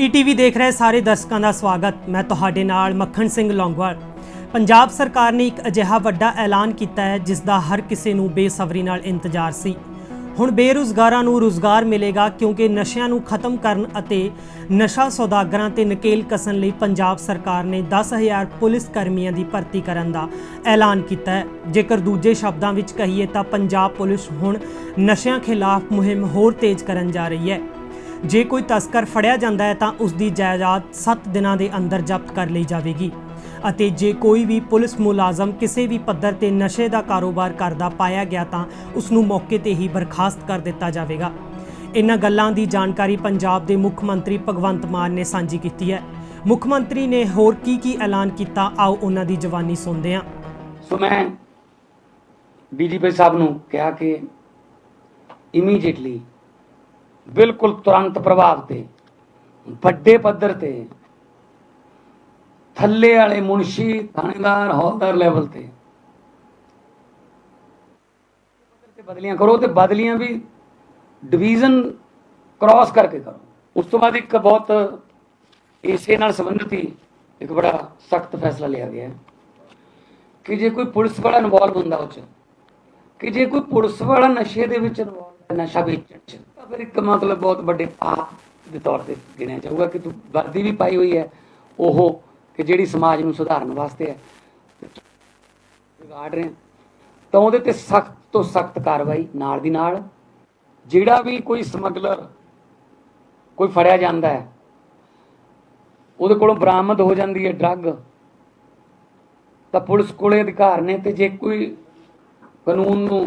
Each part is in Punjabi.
ਈਟੀਵੀ ਦੇਖ ਰਹੇ ਸਾਰੇ ਦਰਸ਼ਕਾਂ ਦਾ ਸਵਾਗਤ। ਮੈਂ ਤੁਹਾਡੇ ਨਾਲ ਮੱਖਣ ਸਿੰਘ ਲੌਂਗਵਾਲ। ਪੰਜਾਬ ਸਰਕਾਰ ਨੇ ਇੱਕ ਅਜਿਹਾ ਵੱਡਾ ਐਲਾਨ ਕੀਤਾ ਹੈ ਜਿਸ ਦਾ ਹਰ ਕਿਸੇ ਨੂੰ ਬੇਸਬਰੀ ਨਾਲ ਇੰਤਜ਼ਾਰ ਸੀ। ਹੁਣ ਬੇਰੁਜ਼ਗਾਰਾਂ ਨੂੰ ਰੁਜ਼ਗਾਰ ਮਿਲੇਗਾ, ਕਿਉਂਕਿ ਨਸ਼ਿਆਂ ਨੂੰ ਖਤਮ ਕਰਨ ਅਤੇ ਨਸ਼ਾ ਸੌਦਾਗਰਾਂ ਤੇ ਨਕੇਲ ਕਸਣ ਲਈ ਪੰਜਾਬ ਸਰਕਾਰ ਨੇ 10000 ਪੁਲਿਸ ਕਰਮੀਆਂ ਦੀ ਭਰਤੀ ਕਰਨ ਦਾ ਐਲਾਨ ਕੀਤਾ ਹੈ। ਜੇਕਰ ਦੂਜੇ ਸ਼ਬਦਾਂ ਵਿੱਚ ਕਹੀਏ ਤਾਂ ਪੰਜਾਬ ਪੁਲਿਸ ਹੁਣ ਨਸ਼ਿਆਂ ਖਿਲਾਫ ਮੁਹਿੰਮ ਹੋਰ ਤੇਜ਼ ਕਰਨ ਜਾ ਰਹੀ ਹੈ। ਜੇ ਕੋਈ ਤਸਕਰ ਫੜਿਆ ਜਾਂਦਾ ਹੈ ਤਾਂ ਉਸ ਦੀ ਜਾਇਦਾਦ 7 ਦਿਨਾਂ ਦੇ ਅੰਦਰ ਜ਼ਬਤ ਕਰ ਲਈ ਜਾਵੇਗੀ ਅਤੇ ਜੇ ਕੋਈ ਵੀ ਪੁਲਿਸ ਮੁਲਾਜ਼ਮ ਕਿਸੇ ਵੀ ਪੱਧਰ ਤੇ ਨਸ਼ੇ ਦਾ ਕਾਰੋਬਾਰ ਕਰਦਾ ਪਾਇਆ ਗਿਆ ਤਾਂ ਉਸ ਨੂੰ ਮੌਕੇ ਤੇ ਹੀ ਬਰਖਾਸਤ ਕਰ ਦਿੱਤਾ ਜਾਵੇਗਾ। ਇਨ੍ਹਾਂ ਗੱਲਾਂ ਦੀ ਜਾਣਕਾਰੀ ਪੰਜਾਬ ਦੇ ਮੁੱਖ ਮੰਤਰੀ ਭਗਵੰਤ ਮਾਨ ਨੇ ਸਾਂਝੀ ਕੀਤੀ ਹੈ। ਮੁੱਖ ਮੰਤਰੀ ਨੇ ਹੋਰ ਕੀ ਕੀ ਐਲਾਨ ਕੀਤਾ, ਆਓ ਉਹਨਾਂ ਦੀ ਜਵਾਨੀ ਸੁਣਦੇ ਹਾਂ। ਸੋ ਮੈਂ ਡੀਜੀਪੀ ਸਾਹਿਬ ਨੂੰ ਕਿਹਾ ਕਿ ਇਮੀਡੀਏਟਲੀ ਬਿਲਕੁਲ ਤੁਰੰਤ ਪ੍ਰਭਾਵ ਤੇ, ਵੱਡੇ ਪੱਧਰ ਤੇ, ਥੱਲੇ ਵਾਲੇ ਮੁਨਸ਼ੀ ਥਾਣੇਦਾਰ, ਹੌਲਦਾਰ ਲੈਵਲ ਤੇ। ਤੇ ਬਦਲੀਆਂ ਕਰੋ ਤੇ ਬਦਲੀਆਂ ਵੀ ਡਿਵੀਜ਼ਨ ਕ੍ਰਾਸ ਕਰਕੇ ਕਰੋ। ਉਸ ਤੋਂ ਬਾਅਦ ਇੱਕ ਬਹੁਤ ਇਸੇ ਨਾਲ ਸੰਬੰਧਿਤ ਹੀ ਇੱਕ ਬੜਾ ਸਖਤ ਫੈਸਲਾ ਲਿਆ ਗਿਆ ਕਿ ਜੇ ਕੋਈ ਪੁਲਿਸ ਵਾਲਾ ਇਨਵੋਲਵ ਹੁੰਦਾ ਉਹ ਚ, ਕਿ ਜੇ ਕੋਈ ਪੁਲਿਸ ਵਾਲਾ ਨਸ਼ੇ ਦੇ ਵਿੱਚ ਇਨਵੋਲਵ ਨਸ਼ਾ ਵੇਚਣ ਚ ਤਾਂ ਫਿਰ ਇੱਕ ਮਤਲਬ ਬਹੁਤ ਵੱਡੇ ਪਾਪ ਦੇ ਤੌਰ ਤੇ ਗਿਣਿਆ ਜਾਊਗਾ ਕਿ ਤੂੰ ਵਰਦੀ ਵੀ ਪਾਈ ਹੋਈ ਹੈ ਉਹ ਕਿ ਜਿਹੜੀ ਸਮਾਜ ਨੂੰ ਸੁਧਾਰਨ ਵਾਸਤੇ ਹੈ ਵਿਗਾੜ ਰਹੇ। ਤਾਂ ਉਹਦੇ ਤੇ ਸਖਤ ਤੋਂ ਸਖਤ ਕਾਰਵਾਈ ਨਾਲ ਦੀ ਨਾਲ ਜਿਹੜਾ ਵੀ ਕੋਈ ਸਮਗਲਰ ਕੋਈ ਫੜਿਆ ਜਾਂਦਾ ਹੈ ਉਹਦੇ ਕੋਲੋਂ ਬਰਾਮਦ ਹੋ ਜਾਂਦੀ ਹੈ ਡਰੱਗ ਤਾਂ ਪੁਲਿਸ ਕੋਲੇ ਅਧਿਕਾਰ ਨੇ ਤੇ ਜੇ ਕੋਈ ਕਾਨੂੰਨ ਨੂੰ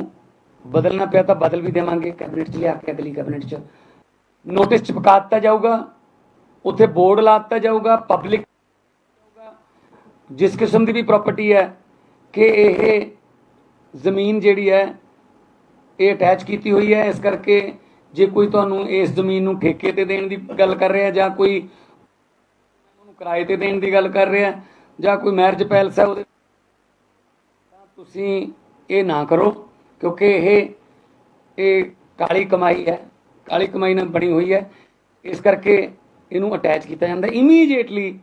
ਬਦਲਣਾ ਪਿਆ ਤਾਂ ਬਦਲ ਵੀ ਦੇਵਾਂਗੇ, ਕੈਬਨਿਟ 'ਚ ਲਿਆ ਕੇ, ਅਗਲੀ ਕੈਬਨਿਟ 'ਚ। ਨੋਟਿਸ ਚਪਕਾ ਦਿੱਤਾ ਜਾਊਗਾ, ਉੱਥੇ ਬੋਰਡ ਲਾ ਦਿੱਤਾ ਜਾਊਗਾ ਪਬਲਿਕ ਜਿਸ ਕਿਸਮ ਦੀ ਵੀ ਪ੍ਰਾਪਰਟੀ ਹੈ ਕਿ ਇਹ ਜ਼ਮੀਨ ਜਿਹੜੀ ਹੈ, ਇਹ ਅਟੈਚ ਕੀਤੀ ਹੋਈ ਹੈ, ਇਸ ਕਰਕੇ ਜੇ ਕੋਈ ਤੁਹਾਨੂੰ ਇਸ ਜ਼ਮੀਨ ਨੂੰ ਠੇਕੇ ਤੇ ਦੇਣ ਦੀ ਗੱਲ ਕਰ ਰਿਹਾ ਜਾਂ ਕੋਈ ਉਹਨੂੰ ਕਿਰਾਏ ਤੇ ਦੇਣ ਦੀ ਗੱਲ ਕਰ ਰਿਹਾ ਜਾਂ ਕੋਈ ਮੈਰਿਜ ਪੈਲਸ ਹੈ ਉਹਦੇ ਤਾਂ ਤੁਸੀਂ ਇਹ ਨਾ ਕਰੋ। ਕਿਉਂਕਿ ਇਹ ਇਹ ਕਾਲੀ ਕਮਾਈ ਹੈ, ਕਾਲੀ ਕਮਾਈ ਨਾਲ ਬਣੀ ਹੋਈ ਹੈ। ਇਸ ਕਰਕੇ ਇਹਨੂੰ ਅਟੈਚ ਕੀਤਾ ਜਾਂਦਾ। ਇਮੀਡੀਏਟਲੀ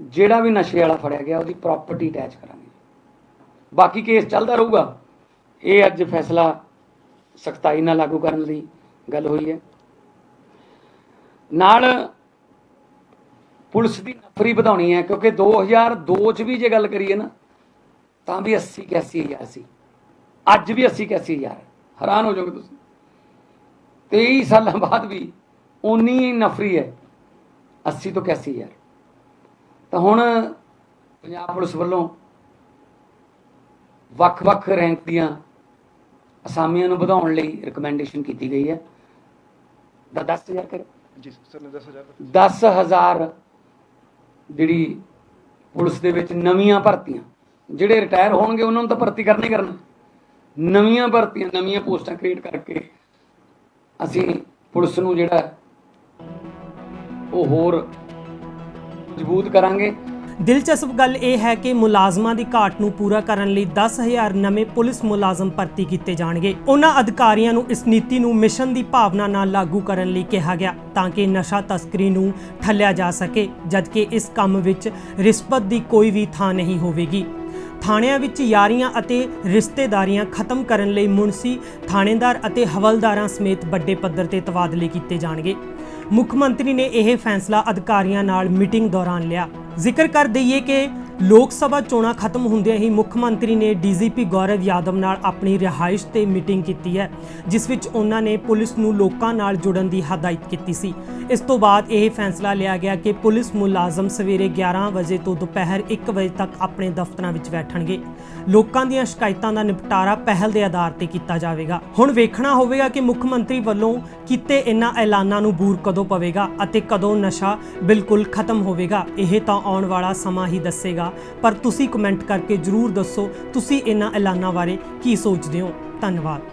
ਜਿਹੜਾ ਵੀ ਨਸ਼ੇ ਵਾਲਾ ਫੜਿਆ ਗਿਆ, ਉਹਦੀ ਪ੍ਰਾਪਰਟੀ ਅਟੈਚ ਕਰਾਂਗੇ। ਬਾਕੀ ਕੇਸ ਚੱਲਦਾ ਰਹੂਗਾ। ਇਹ ਅੱਜ ਫੈਸਲਾ ਸਖਤਾਈ ਨਾਲ ਲਾਗੂ ਕਰਨ ਲਈ ਗੱਲ ਹੋਈ ਹੈ। ਨਾਲ ਪੁਲਿਸ ਦੀ ਨਫਰੀ ਵਧਾਉਣੀ ਹੈ, ਕਿਉਂਕਿ 2002 ਚ ਵੀ ਜੇ ਗੱਲ ਕਰੀਏ ਨਾ, ਤਾਂ ਵੀ 80 81 ਹਜ਼ਾਰ ਸੀ। ਅੱਜ ਵੀ 80 81 ਹਜ਼ਾਰ ਹੈ। ਹੈਰਾਨ ਹੋ ਜਾਓਗੇ ਤੁਸੀਂ। 23 ਸਾਲਾਂ ਬਾਅਦ ਵੀ ਉਨੀ ਨਫਰੀ ਹੈ। 80 ਤੋਂ 81 ਹਜ਼ਾਰ। ਤਾਂ ਹੁਣ ਪੰਜਾਬ ਪੁਲਿਸ ਵੱਲੋਂ ਵੱਖ-ਵੱਖ ਰੈਂਕ ਦੀਆਂ ਅਸਾਮੀਆਂ ਨੂੰ ਵਧਾਉਣ ਲਈ ਰეკਮੈਂਡੇਸ਼ਨ ਕੀਤੀ ਗਈ ਹੈ। ਦਾ 10000 ਕਰ ਜੀ ਸਰ ਨੇ 10000 10000 ਜਿਹੜੀ ਪੁਲਿਸ ਦੇ ਵਿੱਚ ਨਵੀਆਂ ਭਰਤੀਆਂ ਜਿਹੜੇ ਰਿਟਾਇਰ ਹੋਣਗੇ ਉਹਨਾਂ ਨੂੰ ਤਾਂ ਭਰਤੀ ਕਰਨਾ ਕਰਨਾ। ਨਵੀਆਂ ਭਰਤੀਆਂ, ਨਵੀਆਂ ਪੋਸਟਾਂ ਕ੍ਰੀਏਟ ਕਰਕੇ ਅਸੀਂ ਪੁਲਿਸ ਨੂੰ ਜਿਹੜਾ ਉਹ ਹੋਰ ਮਜ਼ਬੂਤ ਕਰਾਂਗੇ। ਦਿਲਚਸਪ ਗੱਲ ਇਹ ਹੈ ਕਿ ਮੁਲਾਜ਼ਮਾਂ ਦੀ ਘਾਟ ਨੂੰ ਪੂਰਾ ਕਰਨ ਲਈ 10000 ਨਵੇਂ ਪੁਲਿਸ ਮੁਲਾਜ਼ਮ ਭਰਤੀ ਕੀਤੇ ਜਾਣਗੇ। ਉਹਨਾਂ ਅਧਿਕਾਰੀਆਂ ਨੂੰ ਇਸ ਨੀਤੀ ਨੂੰ ਮਿਸ਼ਨ ਦੀ ਭਾਵਨਾ ਨਾਲ ਲਾਗੂ ਕਰਨ ਲਈ ਕਿਹਾ ਗਿਆ ਤਾਂ ਕਿ ਨਸ਼ਾ ਤਸਕਰੀ ਨੂੰ ਠੱਲਿਆ ਜਾ ਸਕੇ, ਜਦਕਿ ਇਸ ਕੰਮ ਵਿੱਚ ਰਿਸ਼ਵਤ ਦੀ ਕੋਈ ਵੀ ਥਾਂ ਨਹੀਂ ਹੋਵੇਗੀ। ਥਾਣਿਆਂ ਵਿੱਚ ਯਾਰੀਆਂ ਅਤੇ ਰਿਸ਼ਤੇਦਾਰੀਆਂ ਖਤਮ ਕਰਨ ਲਈ ਮੁਨਸੀ, ਥਾਣੇਦਾਰ ਅਤੇ ਹਵਲਦਾਰਾਂ ਸਮੇਤ ਵੱਡੇ ਪੱਧਰ ਤੇ ਤਬਾਦਲੇ ਕੀਤੇ ਜਾਣਗੇ। ਮੁੱਖ ਮੰਤਰੀ ਨੇ ਇਹ ਫੈਸਲਾ ਅਧਿਕਾਰੀਆਂ ਨਾਲ ਮੀਟਿੰਗ ਦੌਰਾਨ ਲਿਆ। ਜ਼ਿਕਰ ਕਰ ਦਈਏ ਕਿ ਲੋਕ ਸਭਾ ਚੋਣਾਂ ਖਤਮ ਹੁੰਦਿਆਂ ਹੀ ਮੁੱਖ ਮੰਤਰੀ ਨੇ ਡੀਜੀਪੀ ਗੌਰਵ ਯਾਦਵ ਨਾਲ ਆਪਣੀ ਰਿਹਾਇਸ਼ ਤੇ ਮੀਟਿੰਗ ਕੀਤੀ ਹੈ, ਜਿਸ ਵਿੱਚ ਉਹਨਾਂ ਨੇ ਪੁਲਿਸ ਨੂੰ ਲੋਕਾਂ ਨਾਲ ਜੁੜਨ ਦੀ ਹਦਾਇਤ ਕੀਤੀ ਸੀ। ਇਸ ਤੋਂ ਬਾਅਦ ਇਹ ਫੈਸਲਾ ਲਿਆ ਗਿਆ ਕਿ ਪੁਲਿਸ ਮੁਲਾਜ਼ਮ ਸਵੇਰੇ 11 ਵਜੇ ਤੋਂ ਦੁਪਹਿਰ 1 ਵਜੇ ਤੱਕ ਆਪਣੇ ਦਫ਼ਤਰਾਂ ਵਿੱਚ ਬੈਠਣਗੇ। ਲੋਕਾਂ ਦੀਆਂ ਸ਼ਿਕਾਇਤਾਂ ਦਾ ਨਿਪਟਾਰਾ ਪਹਿਲ ਦੇ ਆਧਾਰ ਤੇ ਕੀਤਾ ਜਾਵੇਗਾ। ਹੁਣ ਵੇਖਣਾ ਹੋਵੇਗਾ ਕਿ ਮੁੱਖ ਮੰਤਰੀ ਵੱਲੋਂ ਕੀਤੇ ਇਨ੍ਹਾਂ ਐਲਾਨਾਂ ਨੂੰ ਬੂਰ ਕਦੋਂ ਪਵੇਗਾ ਅਤੇ ਕਦੋਂ ਨਸ਼ਾ ਬਿਲਕੁਲ ਖਤਮ ਹੋਵੇਗਾ। ਇਹ ਤਾਂ ਆਉਣ ਵਾਲਾ ਸਮਾਂ ਹੀ ਦੱਸੇਗਾ। ਪਰ ਤੁਸੀਂ ਕਮੈਂਟ ਕਰਕੇ ਜਰੂਰ ਦੱਸੋ ਤੁਸੀਂ ਇਹਨਾਂ ਐਲਾਨਾਂ ਬਾਰੇ ਕੀ ਸੋਚਦੇ ਹੋ? ਧੰਨਵਾਦ।